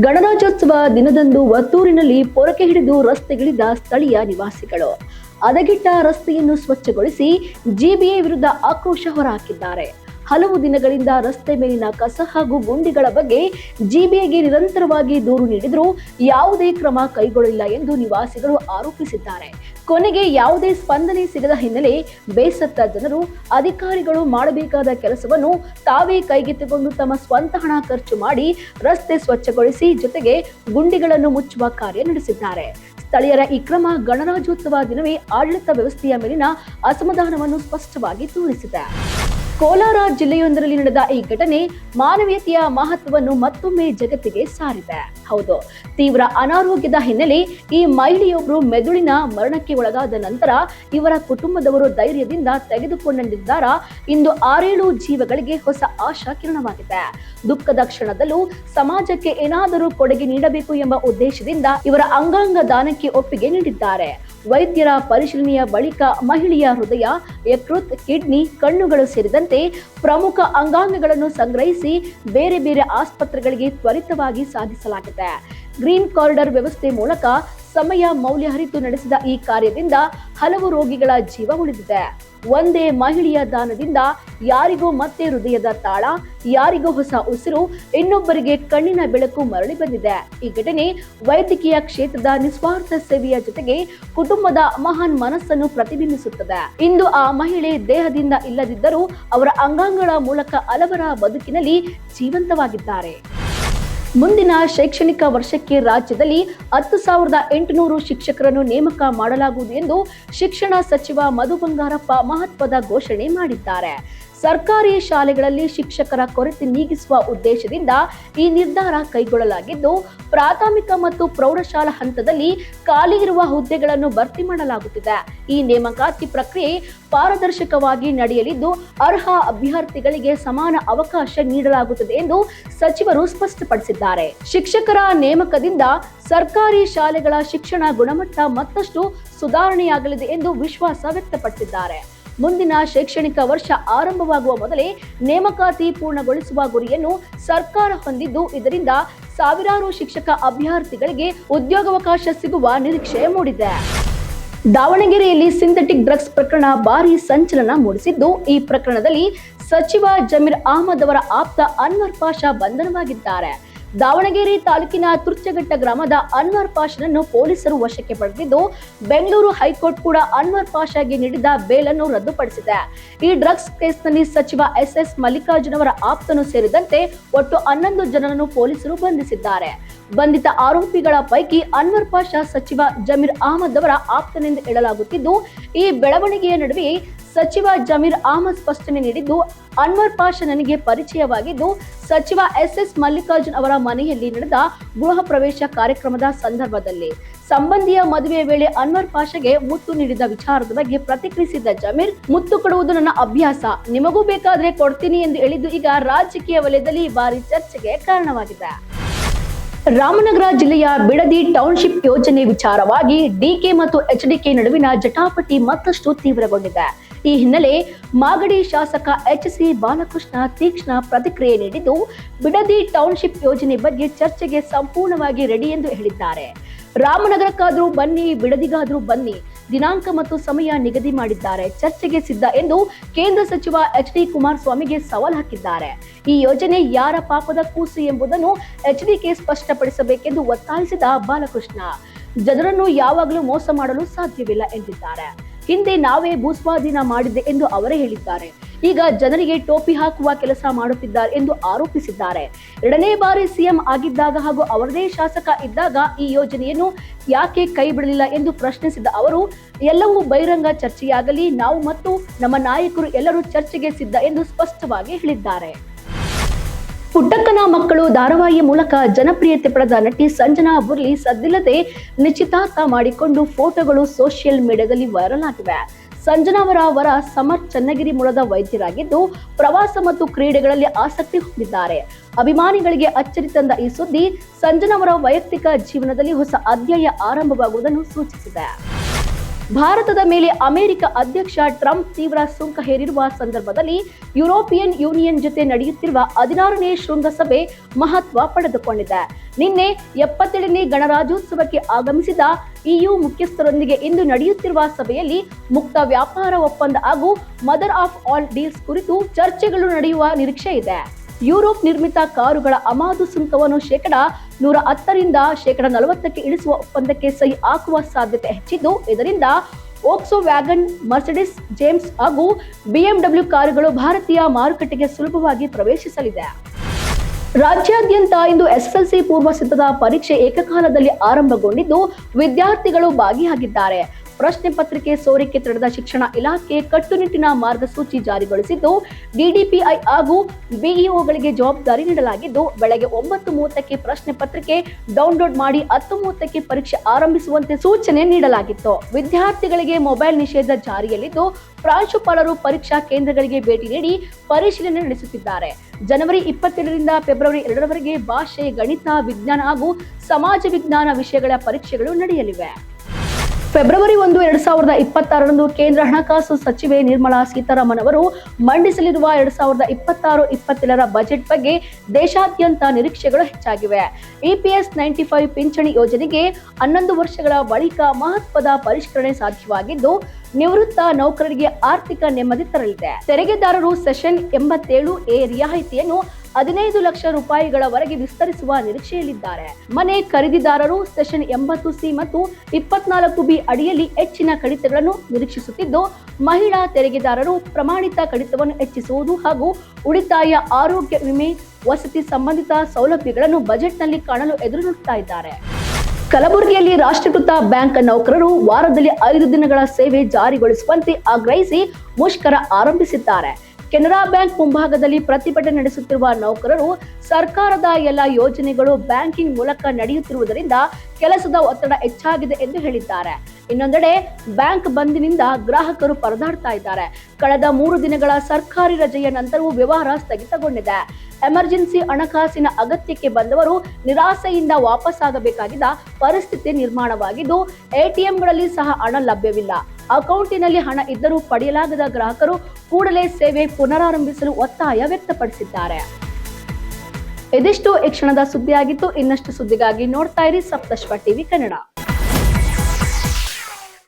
ಗಣರಾಜ್ಯೋತ್ಸವ ದಿನದಂದು ಒತ್ತೂರಿನಲ್ಲಿ ಪೊರಕೆ ಹಿಡಿದು ರಸ್ತೆಗಿಳಿದ ಸ್ಥಳೀಯ ನಿವಾಸಿಗಳು. ಅದಗಿಟ್ಟ ರಸ್ತೆಯನ್ನು ಸ್ವಚ್ಛಗೊಳಿಸಿ ಜಿಬಿಎ ವಿರುದ್ಧ ಆಕ್ರೋಶ ಹೊರಹಾಕಿದ್ದಾರೆ. ಹಲವು ದಿನಗಳಿಂದ ರಸ್ತೆ ಮೇಲಿನ ಕಸ ಹಾಗೂ ಗುಂಡಿಗಳ ಬಗ್ಗೆ ಜಿಬಿಐಗೆ ನಿರಂತರವಾಗಿ ದೂರು ನೀಡಿದರೂ ಯಾವುದೇ ಕ್ರಮ ಕೈಗೊಳ್ಳಿಲ್ಲ ಎಂದು ನಿವಾಸಿಗಳು ಆರೋಪಿಸಿದ್ದಾರೆ. ಕೊನೆಗೆ ಯಾವುದೇ ಸ್ಪಂದನೆ ಸಿಗದ ಹಿನ್ನೆಲೆ ಬೇಸತ್ತ ಜನರು ಅಧಿಕಾರಿಗಳು ಮಾಡಬೇಕಾದ ಕೆಲಸವನ್ನು ತಾವೇ ಕೈಗೆತ್ತಿಕೊಂಡು ತಮ್ಮ ಸ್ವಂತ ಹಣ ಖರ್ಚು ಮಾಡಿ ರಸ್ತೆ ಸ್ವಚ್ಛಗೊಳಿಸಿ ಜೊತೆಗೆ ಗುಂಡಿಗಳನ್ನು ಮುಚ್ಚುವ ಕಾರ್ಯ ನಡೆಸಿದ್ದಾರೆ. ಸ್ಥಳೀಯರ ಈ ಕ್ರಮ ಗಣರಾಜ್ಯೋತ್ಸವ ದಿನವೇ ಆಡಳಿತ ವ್ಯವಸ್ಥೆಯ ಮೇಲಿನ ಅಸಮಾಧಾನವನ್ನು ಸ್ಪಷ್ಟವಾಗಿ ತೋರಿಸಿದೆ. ಕೋಲಾರ ಜಿಲ್ಲೆಯೊಂದರಲ್ಲಿ ನಡೆದ ಈ ಘಟನೆ ಮಾನವೀಯತೆಯ ಮಹತ್ವವನ್ನು ಮತ್ತೊಮ್ಮೆ ಜಗತ್ತಿಗೆ ಸಾರಿದೆ. ಹೌದು, ತೀವ್ರ ಅನಾರೋಗ್ಯದ ಹಿನ್ನೆಲೆ ಈ ಮಹಿಳೆಯೊಬ್ಬರು ಮೆದುಳಿನ ಮರಣಕ್ಕೆ ಒಳಗಾದ ನಂತರ ಇವರ ಕುಟುಂಬದವರು ಧೈರ್ಯದಿಂದ ತೆಗೆದುಕೊಂಡ ನಿರ್ಧಾರ ಇಂದು ಆರೇಳು ಜೀವಗಳಿಗೆ ಹೊಸ ಆಶಾ ಕಿರಣವಾಗಿದೆ. ದುಃಖದ ಕ್ಷಣದಲ್ಲೂ ಸಮಾಜಕ್ಕೆ ಏನಾದರೂ ಕೊಡುಗೆ ನೀಡಬೇಕು ಎಂಬ ಉದ್ದೇಶದಿಂದ ಇವರ ಅಂಗಾಂಗ ದಾನಕ್ಕೆ ಒಪ್ಪಿಗೆ ನೀಡಿದ್ದಾರೆ. ವೈದ್ಯರ ಪರಿಶೀಲನೆಯ ಬಳಿಕ ಮಹಿಳೆಯ ಹೃದಯ, ಯಕೃತ್, ಕಿಡ್ನಿ, ಕಣ್ಣುಗಳು ಸೇರಿದಂತೆ ಪ್ರಮುಖ ಅಂಗಾಂಗಗಳನ್ನು ಸಂಗ್ರಹಿಸಿ ಬೇರೆ ಬೇರೆ ಆಸ್ಪತ್ರೆಗಳಿಗೆ ತ್ವರಿತವಾಗಿ ಸಾಗಿಸಲಾಗಿದೆ. ಗ್ರೀನ್ ಕಾರಿಡಾರ್ ವ್ಯವಸ್ಥೆ ಮೂಲಕ ಸಮಯ ಮೌಲ್ಯ ಹರಿತು ನಡೆಸಿದ ಈ ಕಾರ್ಯದಿಂದ ಹಲವು ರೋಗಿಗಳ ಜೀವ ಉಳಿದಿದೆ. ಒಂದೇ ಮಹಿಳೆಯ ದಾನದಿಂದ ಯಾರಿಗೋ ಮತ್ತೆ ಹೃದಯದ ತಾಳ, ಯಾರಿಗೋ ಹೊಸ ಉಸಿರು, ಇನ್ನೊಬ್ಬರಿಗೆ ಕಣ್ಣಿನ ಬೆಳಕು ಮರಳಿ ಬಂದಿದೆ. ಈ ಘಟನೆ ವೈದ್ಯಕೀಯ ಕ್ಷೇತ್ರದ ನಿಸ್ವಾರ್ಥ ಸೇವೆಯ ಜೊತೆಗೆ ಕುಟುಂಬದ ಮಹಾನ್ ಮನಸ್ಸನ್ನು ಪ್ರತಿಬಿಂಬಿಸುತ್ತದೆ. ಇಂದು ಆ ಮಹಿಳೆ ದೇಹದಿಂದ ಇಲ್ಲದಿದ್ದರೂ ಅವರ ಅಂಗಾಂಗಗಳ ಮೂಲಕ ಹಲವರ ಬದುಕಿನಲ್ಲಿ ಜೀವಂತವಾಗಿದ್ದಾರೆ. ಮುಂದಿನ ಶೈಕ್ಷಣಿಕ ವರ್ಷಕ್ಕೆ ರಾಜ್ಯದಲ್ಲಿ ಹತ್ತು ಸಾವಿರದ ಎಂಟುನೂರು ಶಿಕ್ಷಕರನ್ನು ನೇಮಕ ಮಾಡಲಾಗುವುದು ಎಂದು ಶಿಕ್ಷಣ ಸಚಿವ ಮಧು ಬಂಗಾರಪ್ಪ ಮಹತ್ವದ ಘೋಷಣೆ ಮಾಡಿದ್ದಾರೆ. ಸರ್ಕಾರಿ ಶಾಲೆಗಳಲ್ಲಿ ಶಿಕ್ಷಕರ ಕೊರತೆ ನೀಗಿಸುವ ಉದ್ದೇಶದಿಂದ ಈ ನಿರ್ಧಾರ ಕೈಗೊಳ್ಳಲಾಗಿದ್ದು, ಪ್ರಾಥಮಿಕ ಮತ್ತು ಪ್ರೌಢಶಾಲಾ ಹಂತದಲ್ಲಿ ಖಾಲಿ ಇರುವ ಹುದ್ದೆಗಳನ್ನು ಭರ್ತಿ ಮಾಡಲಾಗುತ್ತಿದೆ. ಈ ನೇಮಕಾತಿ ಪ್ರಕ್ರಿಯೆ ಪಾರದರ್ಶಕವಾಗಿ ನಡೆಯಲಿದ್ದು, ಅರ್ಹ ಅಭ್ಯರ್ಥಿಗಳಿಗೆ ಸಮಾನ ಅವಕಾಶ ನೀಡಲಾಗುತ್ತದೆ ಎಂದು ಸಚಿವರು ಸ್ಪಷ್ಟಪಡಿಸಿದ್ದಾರೆ. ಶಿಕ್ಷಕರ ನೇಮಕದಿಂದ ಸರ್ಕಾರಿ ಶಾಲೆಗಳ ಶಿಕ್ಷಣ ಗುಣಮಟ್ಟ ಮತ್ತಷ್ಟು ಸುಧಾರಣೆಯಾಗಲಿದೆ ಎಂದು ವಿಶ್ವಾಸ ವ್ಯಕ್ತಪಡಿಸಿದ್ದಾರೆ. ಮುಂದಿನ ಶೈಕ್ಷಣಿಕ ವರ್ಷ ಆರಂಭವಾಗುವ ಮೊದಲೇ ನೇಮಕಾತಿ ಪೂರ್ಣಗೊಳಿಸುವ ಗುರಿಯನ್ನು ಸರ್ಕಾರ ಹೊಂದಿದ್ದು, ಇದರಿಂದ ಸಾವಿರಾರು ಶಿಕ್ಷಕ ಅಭ್ಯರ್ಥಿಗಳಿಗೆ ಉದ್ಯೋಗಾವಕಾಶ ಸಿಗುವ ನಿರೀಕ್ಷೆ ಮೂಡಿದೆ. ದಾವಣಗೆರೆಯಲ್ಲಿ ಸಿಂಥೆಟಿಕ್ ಡ್ರಗ್ಸ್ ಪ್ರಕರಣ ಭಾರಿ ಸಂಚಲನ ಮೂಡಿಸಿದ್ದು, ಈ ಪ್ರಕರಣದಲ್ಲಿ ಸಚಿವ ಜಮೀರ್ ಅಹಮದ್ ಅವರ ಆಪ್ತ ಅನ್ವರ್ ಪಾಷಾ ಬಂಧನವಾಗಿದ್ದಾರೆ. ದಾವಣಗೆರೆ ತಾಲೂಕಿನ ತುರ್ಚಘಟ್ಟ ಗ್ರಾಮದ ಅನ್ವರ್ ಪಾಷನನ್ನು ಪೊಲೀಸರು ವಶಕ್ಕೆ ಪಡೆದಿದ್ದು, ಬೆಂಗಳೂರು ಹೈಕೋರ್ಟ್ ಕೂಡ ಅನ್ವರ್ ಪಾಷಾಗೆ ನೀಡಿದ ಬೇಲನ್ನು ರದ್ದುಪಡಿಸಿದೆ. ಈ ಡ್ರಗ್ಸ್ ಕೇಸ್ನಲ್ಲಿ ಸಚಿವ ಎಸ್ ಎಸ್ ಮಲ್ಲಿಕಾರ್ಜುನ್ ಅವರ ಆಪ್ತನು ಸೇರಿದಂತೆ ಒಟ್ಟು ಹನ್ನೊಂದು ಜನರನ್ನು ಪೊಲೀಸರು ಬಂಧಿಸಿದ್ದಾರೆ. ಬಂಧಿತ ಆರೋಪಿಗಳ ಪೈಕಿ ಅನ್ವರ್ ಪಾಷಾ ಸಚಿವ ಜಮೀರ್ ಅಹಮದ್ ಅವರ ಆಪ್ತನೆಂದು ಹೇಳಲಾಗುತ್ತಿದ್ದು, ಈ ಬೆಳವಣಿಗೆಯ ನಡುವೆ ಸಚಿವ ಜಮೀರ್ ಅಹಮದ್ ಸ್ಪಷ್ಟನೆ ನೀಡಿದ್ದು, ಅನ್ವರ್ ಪಾಷಾ ನನಗೆ ಪರಿಚಯವಾಗಿದ್ದು, ಸಚಿವ ಎಸ್ ಎಸ್ ಮಲ್ಲಿಕಾರ್ಜುನ್ ಅವರ ಮನೆಯಲ್ಲಿ ನಡೆದ ಗೃಹ ಪ್ರವೇಶ ಕಾರ್ಯಕ್ರಮದ ಸಂದರ್ಭದಲ್ಲಿ. ಸಂಬಂಧಿಯ ಮದುವೆ ವೇಳೆ ಅನ್ವರ್ ಪಾಷಾಗೆ ಮುತ್ತು ನೀಡಿದ ವಿಚಾರದ ಬಗ್ಗೆ ಪ್ರತಿಕ್ರಿಯಿಸಿದ್ದ ಜಮೀರ್, ಮುತ್ತು ಕೊಡುವುದು ನನ್ನ ಅಭ್ಯಾಸ. ನಿಮಗೂ ಬೇಕಾದ್ರೆ ಕೊಡ್ತೀನಿ ಎಂದು ಹೇಳಿದ್ದು ಈಗ ರಾಜಕೀಯ ವಲಯದಲ್ಲಿ ಭಾರಿ ಚರ್ಚೆಗೆ ಕಾರಣವಾಗಿದೆ. ರಾಮನಗರ ಜಿಲ್ಲೆಯ ಬಿಡದಿ ಟೌನ್ಶಿಪ್ ಯೋಜನೆ ವಿಚಾರವಾಗಿ ಡಿಕೆ ಮತ್ತು ಎಚ್ಡಿಕೆ ನಡುವಿನ ಜಟಾಪಟಿ ಮತ್ತಷ್ಟು ತೀವ್ರಗೊಂಡಿದೆ. ಈ ಹಿನ್ನೆಲೆ ಮಾಗಡಿ ಶಾಸಕ ಎಚ್ ಸಿ ಬಾಲಕೃಷ್ಣ ತೀಕ್ಷ್ಣ ಪ್ರತಿಕ್ರಿಯೆ ನೀಡಿದ್ದು, ಬಿಡದಿ ಟೌನ್ಶಿಪ್ ಯೋಜನೆ ಬಗ್ಗೆ ಚರ್ಚೆಗೆ ಸಂಪೂರ್ಣವಾಗಿ ರೆಡಿ ಎಂದು ಹೇಳಿದ್ದಾರೆ. ರಾಮನಗರಕ್ಕಾದರೂ ಬನ್ನಿ, ಬಿಡದಿಗಾದರೂ ಬನ್ನಿ ದಿನಾಂಕ ಮತ್ತು ಸಮಯ ನಿಗದಿ ಮಾಡಿದ್ದಾರೆ, ಚರ್ಚೆಗೆ ಸಿದ್ಧ ಎಂದು ಕೇಂದ್ರ ಸಚಿವ ಎಚ್ ಡಿ ಕುಮಾರಸ್ವಾಮಿಗೆ ಸವಾಲ್ ಹಾಕಿದ್ದಾರೆ. ಈ ಯೋಜನೆ ಯಾರ ಪಾಪದ ಕೂಸು ಎಂಬುದನ್ನು ಎಚ್ ಡಿಕೆ ಸ್ಪಷ್ಟಪಡಿಸಬೇಕೆಂದು ಒತ್ತಾಯಿಸಿದ ಬಾಲಕೃಷ್ಣ. ಜನರನ್ನು ಯಾವಾಗಲೂ ಮೋಸ ಮಾಡಲು ಸಾಧ್ಯವಿಲ್ಲ ಎಂದಿದ್ದಾರೆ. ಹಿಂದೆ ನಾವೇ ಭೂಸ್ವಾಧೀನ ಮಾಡಿದೆ ಎಂದು ಅವರೇ ಹೇಳಿದ್ದಾರೆ. ಈಗ ಜನರಿಗೆ ಟೋಪಿ ಹಾಕುವ ಕೆಲಸ ಮಾಡುತ್ತಿದ್ದಾರೆ ಎಂದು ಆರೋಪಿಸಿದ್ದಾರೆ. ಎರಡನೇ ಬಾರಿ ಸಿಎಂ ಆಗಿದ್ದಾಗ ಹಾಗೂ ಅವರದೇ ಶಾಸಕ ಇದ್ದಾಗ ಈ ಯೋಜನೆಯನ್ನು ಯಾಕೆ ಕೈ ಬಿಡಲಿಲ್ಲ ಎಂದು ಪ್ರಶ್ನಿಸಿದ ಅವರು, ಎಲ್ಲವೂ ಬಹಿರಂಗ ಚರ್ಚೆಯಾಗಲಿ, ನಾವು ಮತ್ತು ನಮ್ಮ ನಾಯಕರು ಎಲ್ಲರೂ ಚರ್ಚೆಗೆ ಸಿದ್ಧ ಎಂದು ಸ್ಪಷ್ಟವಾಗಿ ಹೇಳಿದ್ದಾರೆ. ಪುಟ್ಟಕ್ಕನ ಮಕ್ಕಳು ಧಾರಾವಾಹಿಯ ಮೂಲಕ ಜನಪ್ರಿಯತೆ ಪಡೆದ ನಟಿ ಸಂಜನಾ ಬುರ್ಲಿ ಸದ್ದಿಲ್ಲದೆ ನಿಶ್ಚಿತಾರ್ಥ ಮಾಡಿಕೊಂಡು ಫೋಟೋಗಳು ಸೋಷಿಯಲ್ ಮೀಡಿಯಾದಲ್ಲಿ ವೈರಲ್ ಆಗಿವೆ. ಸಂಜನಾ ಅವರ ವರ ಸಮರ್ ಚನ್ನಗಿರಿ ಮೂಲದ ವೈದ್ಯರಾಗಿದ್ದು, ಪ್ರವಾಸ ಮತ್ತು ಕ್ರೀಡೆಗಳಲ್ಲಿ ಆಸಕ್ತಿ ಹೊಂದಿದ್ದಾರೆ. ಅಭಿಮಾನಿಗಳಿಗೆ ಅಚ್ಚರಿ ತಂದ ಈ ಸುದ್ದಿ ಸಂಜನಾ ಅವರ ವೈಯಕ್ತಿಕ ಜೀವನದಲ್ಲಿ ಹೊಸ ಅಧ್ಯಾಯ ಆರಂಭವಾಗುವುದನ್ನು ಸೂಚಿಸಿದೆ. ಭಾರತದ ಮೇಲೆ ಅಮೆರಿಕ ಅಧ್ಯಕ್ಷ ಟ್ರಂಪ್ ತೀವ್ರ ಸುಂಕ ಹೇರಿರುವ ಸಂದರ್ಭದಲ್ಲಿ ಯುರೋಪಿಯನ್ ಯೂನಿಯನ್ ಜೊತೆ ನಡೆಯುತ್ತಿರುವ ಹದಿನಾರನೇ ಶೃಂಗಸಭೆ ಮಹತ್ವ ಪಡೆದುಕೊಂಡಿದೆ. ನಿನ್ನೆ ಎಪ್ಪತ್ತೇಳನೇ ಗಣರಾಜ್ಯೋತ್ಸವಕ್ಕೆ ಆಗಮಿಸಿದ ಇಯು ಮುಖ್ಯಸ್ಥರೊಂದಿಗೆ ಇಂದು ನಡೆಯುತ್ತಿರುವ ಸಭೆಯಲ್ಲಿ ಮುಕ್ತ ವ್ಯಾಪಾರ ಒಪ್ಪಂದ ಹಾಗೂ ಮದರ್ ಆಫ್ ಆಲ್ ಡೀಲ್ಸ್ ಕುರಿತು ಚರ್ಚೆಗಳು ನಡೆಯುವ ನಿರೀಕ್ಷೆ ಇದೆ. ಯುರೋಪ್ ನಿರ್ಮಿತ ಕಾರುಗಳ ಅಮಾದು ಸುಂಕವನ್ನು ಶೇಕಡ ನೂರ ಹತ್ತರಿಂದ ಶೇಕಡ ನಲವತ್ತಕ್ಕೆ ಇಳಿಸುವ ಒಪ್ಪಂದಕ್ಕೆ ಸಹಿ ಹಾಕುವ ಸಾಧ್ಯತೆ ಹೆಚ್ಚಿದ್ದು, ಇದರಿಂದ ಓಕ್ಸೋ ವ್ಯಾಗನ್ ಮರ್ಸಿಡಿಸ್ ಜೇಮ್ಸ್ ಹಾಗೂ ಬಿಎಂಡಬ್ಲ್ಯೂ ಕಾರುಗಳು ಭಾರತೀಯ ಮಾರುಕಟ್ಟೆಗೆ ಸುಲಭವಾಗಿ ಪ್ರವೇಶಿಸಲಿದೆ. ರಾಜ್ಯಾದ್ಯಂತ ಇಂದು ಎಸ್ಎಸ್ಎಲ್ಸಿ ಪೂರ್ವ ಸಿದ್ಧತಾ ಪರೀಕ್ಷೆ ಏಕಕಾಲದಲ್ಲಿ ಆರಂಭಗೊಂಡಿದ್ದು, ವಿದ್ಯಾರ್ಥಿಗಳು ಭಾಗಿಯಾಗಿದ್ದಾರೆ. ಪ್ರಶ್ನೆ ಪತ್ರಿಕೆ ಸೋರಿಕೆ ತಡೆದ ಶಿಕ್ಷಣ ಇಲಾಖೆ ಕಟ್ಟುನಿಟ್ಟಿನ ಮಾರ್ಗಸೂಚಿ ಜಾರಿಗೊಳಿಸಿದ್ದು, ಡಿಡಿಪಿಐ ಹಾಗೂ ಬಿಇಒಗಳಿಗೆ ಜವಾಬ್ದಾರಿ ನೀಡಲಾಗಿದ್ದು, ಬೆಳಗ್ಗೆ ಒಂಬತ್ತು ಮೂವತ್ತಕ್ಕೆ ಪ್ರಶ್ನೆ ಪತ್ರಿಕೆ ಡೌನ್ಲೋಡ್ ಮಾಡಿ ಹತ್ತು ಮೂವತ್ತಕ್ಕೆ ಪರೀಕ್ಷೆ ಆರಂಭಿಸುವಂತೆ ಸೂಚನೆ ನೀಡಲಾಗಿತ್ತು. ವಿದ್ಯಾರ್ಥಿಗಳಿಗೆ ಮೊಬೈಲ್ ನಿಷೇಧ ಜಾರಿಯಲ್ಲಿದ್ದು, ಪ್ರಾಂಶುಪಾಲರು ಪರೀಕ್ಷಾ ಕೇಂದ್ರಗಳಿಗೆ ಭೇಟಿ ನೀಡಿ ಪರಿಶೀಲನೆ ನಡೆಸುತ್ತಿದ್ದಾರೆ. ಜನವರಿ ಇಪ್ಪತ್ತೆರಡರಿಂದ ಫೆಬ್ರವರಿ ಎರಡರವರೆಗೆ ಭಾಷೆ, ಗಣಿತ, ವಿಜ್ಞಾನ ಹಾಗೂ ಸಮಾಜ ವಿಜ್ಞಾನ ವಿಷಯಗಳ ಪರೀಕ್ಷೆಗಳು ನಡೆಯಲಿವೆ. ಫೆಬ್ರವರಿ ಒಂದು, ಎರಡ್ ಸಾವಿರದ ಇಪ್ಪತ್ತಾರರಂದು ಕೇಂದ್ರ ಹಣಕಾಸು ಸಚಿವೆ ನಿರ್ಮಲಾ ಸೀತಾರಾಮನ್ ಅವರು ಮಂಡಿಸಲಿರುವ ಎರಡ್ ಸಾವಿರದ ಇಪ್ಪತ್ತಾರು, ಇಪ್ಪತ್ತೇಳರ ಬಜೆಟ್ ಬಗ್ಗೆ ದೇಶಾದ್ಯಂತ ನಿರೀಕ್ಷೆಗಳು ಹೆಚ್ಚಾಗಿವೆ. ಇಪಿಎಸ್ ನೈಂಟಿ ಫೈವ್ ಪಿಂಚಣಿ ಯೋಜನೆಗೆ ಹನ್ನೊಂದು ವರ್ಷಗಳ ಬಳಿಕ ಮಹತ್ವದ ಪರಿಷ್ಕರಣೆ ಸಾಧ್ಯವಾಗಿದ್ದು, ನಿವೃತ್ತ ನೌಕರರಿಗೆ ಆರ್ಥಿಕ ನೆಮ್ಮದಿ ತರಲಿದೆ. ತೆರಿಗೆದಾರರು ಸೆಷನ್ ಎಂಬತ್ತೇಳು ಎ ರಿಯಾಯಿತಿಯನ್ನು ಹದಿನೈದು ಲಕ್ಷ ರೂಪಾಯಿಗಳವರೆಗೆ ವಿಸ್ತರಿಸುವ ನಿರೀಕ್ಷೆಯಲ್ಲಿದ್ದಾರೆ. ಮನೆ ಖರೀದಿದಾರರು ಸೆಷನ್ ಎಂಬತ್ತು ಸಿ ಮತ್ತು ಇಪ್ಪತ್ನಾಲ್ಕು ಬಿ ಅಡಿಯಲ್ಲಿ ಹೆಚ್ಚಿನ ಕಡಿತಗಳನ್ನು ನಿರೀಕ್ಷಿಸುತ್ತಿದ್ದು, ಮಹಿಳಾ ತೆರಿಗೆದಾರರು ಪ್ರಮಾಣಿತ ಕಡಿತವನ್ನು ಹೆಚ್ಚಿಸುವುದು ಹಾಗೂ ಉಳಿತಾಯ ಆರೋಗ್ಯ ವಿಮೆ ವಸತಿ ಸಂಬಂಧಿತ ಸೌಲಭ್ಯಗಳನ್ನು ಬಜೆಟ್ನಲ್ಲಿ ಕಾಣಲು ಎದುರು ನೋಡುತ್ತಾ ಇದ್ದಾರೆ. ಕಲಬುರಗಿಯಲ್ಲಿ ರಾಷ್ಟ್ರೀಕೃತ ಬ್ಯಾಂಕ್ ನೌಕರರು ವಾರದಲ್ಲಿ ಐದು ದಿನಗಳ ಸೇವೆ ಜಾರಿಗೊಳಿಸುವಂತೆ ಆಗ್ರಹಿಸಿ ಮುಷ್ಕರ ಆರಂಭಿಸಿದ್ದಾರೆ. ಕೆನರಾ ಬ್ಯಾಂಕ್ ಮುಂಭಾಗದಲ್ಲಿ ಪ್ರತಿಭಟನೆ ನಡೆಸುತ್ತಿರುವ ನೌಕರರು ಸರ್ಕಾರದ ಎಲ್ಲ ಯೋಜನೆಗಳು ಬ್ಯಾಂಕಿಂಗ್ ಮೂಲಕ ನಡೆಯುತ್ತಿರುವುದರಿಂದ ಕೆಲಸದ ಒತ್ತಡ ಹೆಚ್ಚಾಗಿದೆ ಎಂದು ಹೇಳಿದ್ದಾರೆ. ಇನ್ನೊಂದೆಡೆ, ಬ್ಯಾಂಕ್ ಬಂದಿನಿಂದ ಗ್ರಾಹಕರು ಪರದಾಡ್ತಾ ಇದ್ದಾರೆ. ಕಳೆದ ಮೂರು ದಿನಗಳ ಸರ್ಕಾರಿ ರಜೆಯ ನಂತರವೂ ವ್ಯವಹಾರ ಸ್ಥಗಿತಗೊಂಡಿದೆ. ಎಮರ್ಜೆನ್ಸಿ ಹಣಕಾಸಿನ ಅಗತ್ಯಕ್ಕೆ ಬಂದವರು ನಿರಾಸೆಯಿಂದ ವಾಪಸ್ಸಾಗಬೇಕಾಗಿದ್ದ ಪರಿಸ್ಥಿತಿ ನಿರ್ಮಾಣವಾಗಿದ್ದು ಎಟಿಎಂಗಳಲ್ಲಿ ಸಹ ಹಣ ಲಭ್ಯವಿಲ್ಲ. ಅಕೌಂಟಿನಲ್ಲಿ ಹಣ ಇದ್ದರೂ ಪಡೆಯಲಾಗದ ಗ್ರಾಹಕರು ಕೂಡಲೇ ಸೇವೆ ಪುನರಾರಂಭಿಸಲು ಒತ್ತಾಯ ವ್ಯಕ್ತಪಡಿಸಿದ್ದಾರೆ. ಇದಿಷ್ಟು ಈ ಕ್ಷಣದ ಸುದ್ದಿಯಾಗಿತ್ತು ಇನ್ನಷ್ಟು ಸುದ್ದಿಗಾಗಿ ನೋಡ್ತಾ ಇರಿ ಸಪ್ತಶ್ವ ಟಿವಿ ಕನ್ನಡ.